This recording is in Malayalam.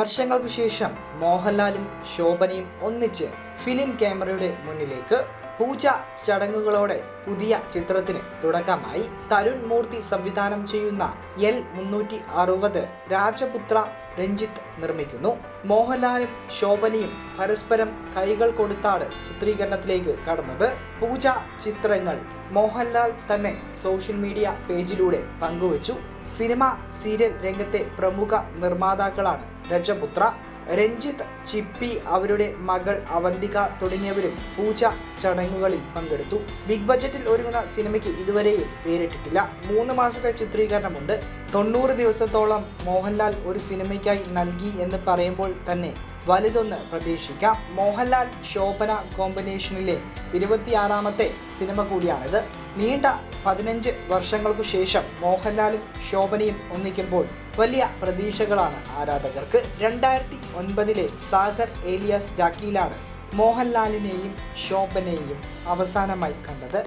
വർഷങ്ങൾക്കു ശേഷം മോഹൻലാലും ശോഭനയും ഒന്നിച്ച് ഫിലിം ക്യാമറയുടെ മുന്നിലേക്ക് പൂജ ചടങ്ങുകളോടെ പുതിയ ചിത്രത്തിന് തുടക്കമായി തരുൺ മൂർത്തി സംവിധാനം ചെയ്യുന്ന എൽ മുന്നൂറ്റി അറുപത് രാജപുത്ര രഞ്ജിത്ത് നിർമ്മിക്കുന്നു. മോഹൻലാലും ശോഭനയും പരസ്പരം കൈകൾ കൊടുത്താണ് ചിത്രീകരണത്തിലേക്ക് കടന്നത്. പൂജ ചിത്രങ്ങൾ മോഹൻലാൽ തന്നെ സോഷ്യൽ മീഡിയ പേജിലൂടെ പങ്കുവച്ചു. സിനിമ സീരിയൽ രംഗത്തെ പ്രമുഖ നിർമ്മാതാക്കളാണ് രജപുത്ര. രഞ്ജിത്ത് ചിപ്പി അവരുടെ മകൾ അവന്തിക തുടങ്ങിയവരും പൂജ ചടങ്ങുകളിൽ പങ്കെടുത്തു. ബിഗ് ബജറ്റിൽ ഒരുങ്ങുന്ന സിനിമയ്ക്ക് ഇതുവരെയും പേരിട്ടിട്ടില്ല. മൂന്ന് മാസത്തെ ചിത്രീകരണമുണ്ട്. തൊണ്ണൂറ് ദിവസത്തോളം മോഹൻലാൽ ഒരു സിനിമയ്ക്കായി നൽകി എന്ന് പറയുമ്പോൾ തന്നെ വലുതൊന്ന് പ്രതീക്ഷിക്കാം. മോഹൻലാൽ ശോഭന കോമ്പിനേഷനിലെ ഇരുപത്തിയാറാമത്തെ സിനിമ കൂടിയാണിത്. നീണ്ട പതിനഞ്ച് വർഷങ്ങൾക്കു ശേഷം മോഹൻലാലും ശോഭനയും ഒന്നിക്കുമ്പോൾ വലിയ പ്രതീക്ഷകളാണ് ആരാധകർക്ക്. രണ്ടായിരത്തി ഒൻപതിലെ സാഗർ ഏലിയാസ് ജാക്കിയിലാണ് മോഹൻലാലിനെയും ശോഭനയെയും അവസാനമായി കണ്ടത്.